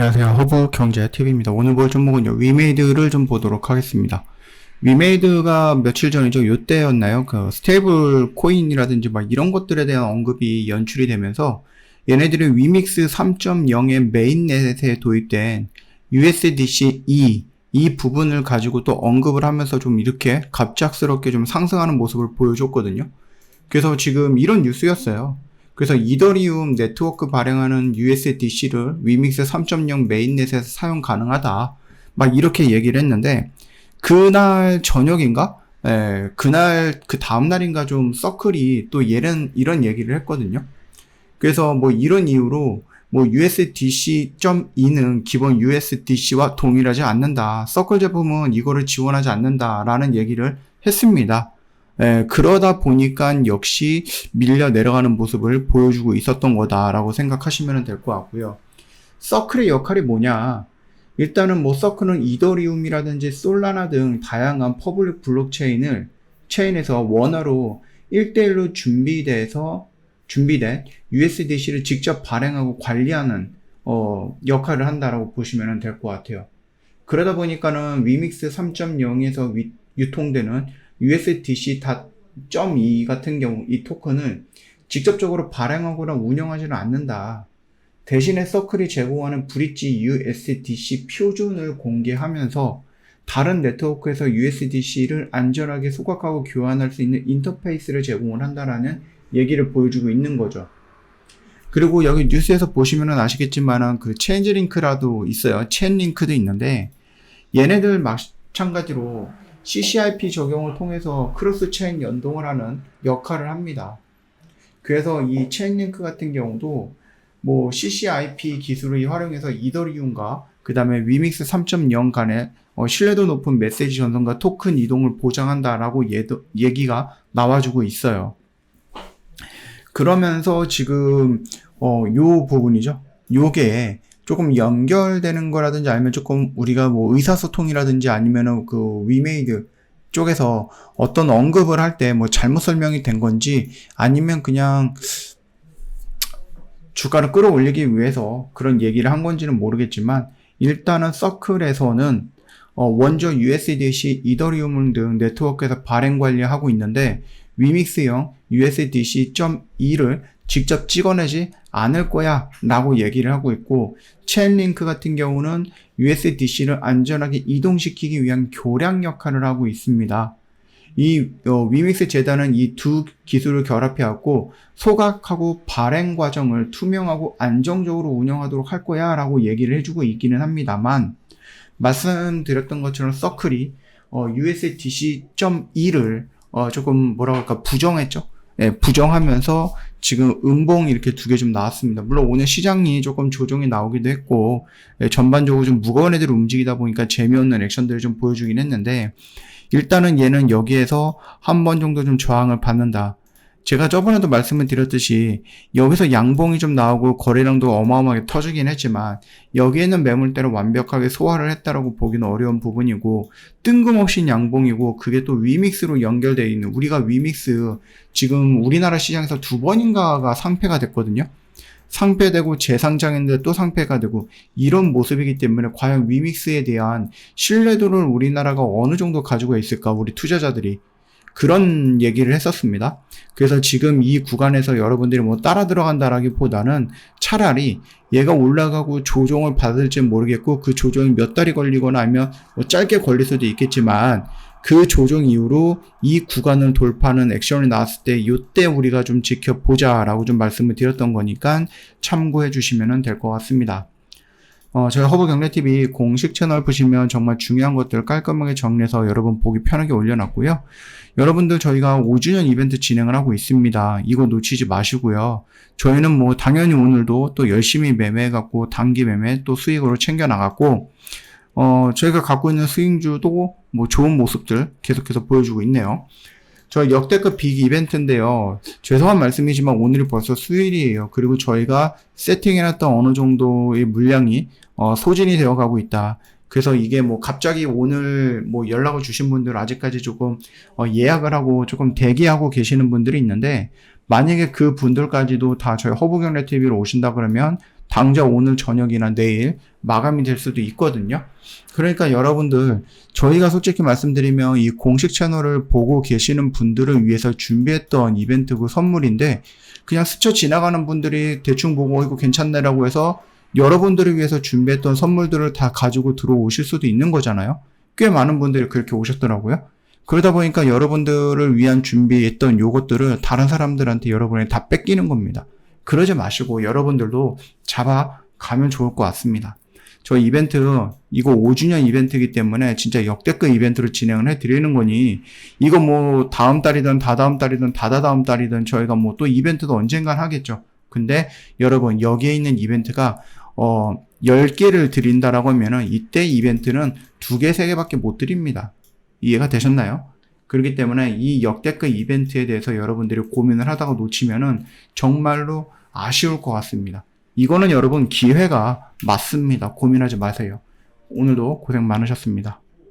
안녕하세요. 허브 경제 TV입니다. 오늘 볼 종목은요, 위메이드를 좀 보도록 하겠습니다. 위메이드가 며칠 전이죠. 요때였나요? 그 스테이블 코인이라든지 막 이런 것들에 대한 언급이 연출이 되면서 얘네들이 위믹스 3.0의 메인넷에 도입된 USDC-E 이 부분을 가지고 또 언급을 하면서 좀 이렇게 갑작스럽게 좀 상승하는 모습을 보여줬거든요. 그래서 지금 이런 뉴스였어요. 그래서 이더리움 네트워크 발행하는 USDC를 위믹스 3.0 메인넷에서 사용 가능하다. 막 이렇게 얘기를 했는데 그날 저녁인가? 예, 그날 그 다음 날인가 좀 서클이 또 이런 이런 얘기를 했거든요. 그래서 뭐 이런 이유로 뭐 USDC.2는 기본 USDC와 동일하지 않는다. 서클 제품은 이거를 지원하지 않는다라는 얘기를 했습니다. 예, 그러다 보니까 역시 밀려 내려가는 모습을 보여주고 있었던 거다라고 생각하시면 될 것 같고요. 서클의 역할이 뭐냐? 일단은 뭐 서클은 이더리움이라든지 솔라나 등 다양한 퍼블릭 블록체인을 체인에서 원화로 1대1로 준비돼서 준비된 USDC를 직접 발행하고 관리하는 어, 역할을 한다라고 보시면 될 것 같아요. 그러다 보니까는 위믹스 3.0에서 유통되는 USDC.2 같은 경우 이 토큰을 직접적으로 발행하거나 운영하지는 않는다. 대신에 서클이 제공하는 브릿지 USDC 표준을 공개하면서 다른 네트워크에서 USDC를 안전하게 소각하고 교환할 수 있는 인터페이스를 제공을 한다라는 얘기를 보여주고 있는 거죠. 그리고 여기 뉴스에서 보시면 아시겠지만 그 체인지 링크라도 있어요. 체인 링크도 있는데 얘네들 마찬가지로 CCIP 적용을 통해서 크로스 체인 연동을 하는 역할을 합니다. 그래서 이 체인 링크 같은 경우도 뭐 CCIP 기술을 활용해서 이더리움과 그 다음에 위믹스 3.0 간의 어, 신뢰도 높은 메시지 전송과 토큰 이동을 보장한다라고 예도, 얘기가 나와주고 있어요. 그러면서 지금 어, 요 부분이죠. 요게 조금 연결되는 거라든지 아니면 조금 우리가 뭐 의사소통이라든지 아니면은 그 위메이드 쪽에서 어떤 언급을 할 때 뭐 잘못 설명이 된 건지 아니면 그냥 주가를 끌어올리기 위해서 그런 얘기를 한 건지는 모르겠지만 일단은 서클에서는 어 원조 USDC, 이더리움 등 네트워크에서 발행 관리하고 있는데 위믹스형 USDC.2를 직접 찍어내지 않을 거야 라고 얘기를 하고 있고 체인링크 같은 경우는 USDC를 안전하게 이동시키기 위한 교량 역할을 하고 있습니다. 이 어, 위믹스 재단은 이 두 기술을 결합해왔고 소각하고 발행 과정을 투명하고 안정적으로 운영하도록 할 거야 라고 얘기를 해주고 있기는 합니다만 말씀드렸던 것처럼 서클이 어, USDC.2를 어, 조금 뭐라고 할까 부정했죠. 예, 부정하면서 지금 음봉 이렇게 두 개 좀 나왔습니다. 물론 오늘 시장이 조금 조정이 나오기도 했고 예, 전반적으로 좀 무거운 애들 움직이다 보니까 재미없는 액션들을 좀 보여주긴 했는데 일단은 얘는 여기에서 한 번 정도 좀 저항을 받는다. 제가 저번에도 말씀을 드렸듯이 여기서 양봉이 좀 나오고 거래량도 어마어마하게 터지긴 했지만 여기에는 매물대로 완벽하게 소화를 했다라고 보기는 어려운 부분이고 뜬금없이 양봉이고 그게 또 위믹스로 연결되어 있는 우리가 위믹스 지금 우리나라 시장에서 두 번인가가 상패가 됐거든요. 상패되고 재상장했는데 또 상패가 되고 이런 모습이기 때문에 과연 위믹스에 대한 신뢰도를 우리나라가 어느 정도 가지고 있을까 우리 투자자들이 그런 얘기를 했었습니다. 그래서 지금 이 구간에서 여러분들이 뭐 따라 들어간다라기보다는 차라리 얘가 올라가고 조정을 받을지 모르겠고 그 조정이 몇 달이 걸리거나 아니면 뭐 짧게 걸릴 수도 있겠지만 그 조정 이후로 이 구간을 돌파하는 액션이 나왔을 때 이때 우리가 좀 지켜보자라고 좀 말씀을 드렸던 거니까 참고해 주시면 될 것 같습니다. 어, 저희 허브경제TV 공식 채널 보시면 정말 중요한 것들 깔끔하게 정리해서 여러분 보기 편하게 올려놨고요. 여러분들 저희가 5주년 이벤트 진행을 하고 있습니다. 이거 놓치지 마시고요. 저희는 뭐 당연히 오늘도 또 열심히 매매해갖고 단기 매매 또 수익으로 챙겨나갔고, 어, 저희가 갖고 있는 수익주도 뭐 좋은 모습들 계속해서 보여주고 있네요. 저 역대급 빅 이벤트인데요. 죄송한 말씀이지만 오늘이 벌써 수요일이에요. 그리고 저희가 세팅해놨던 어느 정도의 물량이 어, 소진이 되어 가고 있다. 그래서 이게 뭐 갑자기 오늘 뭐 연락을 주신 분들 아직까지 조금 어, 예약을 하고 조금 대기하고 계시는 분들이 있는데 만약에 그 분들까지도 다 저희 허브경례 TV로 오신다 그러면 당장 오늘 저녁이나 내일 마감이 될 수도 있거든요. 그러니까 여러분들 저희가 솔직히 말씀드리면 이 공식 채널을 보고 계시는 분들을 위해서 준비했던 이벤트고 선물인데 그냥 스쳐 지나가는 분들이 대충 보고 이거 괜찮네라고 해서 여러분들을 위해서 준비했던 선물들을 다 가지고 들어오실 수도 있는 거잖아요. 꽤 많은 분들이 그렇게 오셨더라고요. 그러다 보니까 여러분들을 위한 준비했던 요것들을 다른 사람들한테 여러분이 다 뺏기는 겁니다. 그러지 마시고 여러분들도 잡아 가면 좋을 것 같습니다. 저 이벤트 이거 5주년 이벤트이기 때문에 진짜 역대급 이벤트를 진행을 해 드리는 거니 이거 뭐 다음 달이든 다다음 달이든 다다다음 달이든 저희가 뭐 또 이벤트도 언젠간 하겠죠. 근데 여러분 여기에 있는 이벤트가 어 10개를 드린다라고 하면은 이때 이벤트는 2개, 3개밖에 못 드립니다. 이해가 되셨나요? 그렇기 때문에 이 역대급 이벤트에 대해서 여러분들이 고민을 하다가 놓치면은 정말로 아쉬울 것 같습니다. 이거는 여러분 기회가 맞습니다. 고민하지 마세요. 오늘도 고생 많으셨습니다.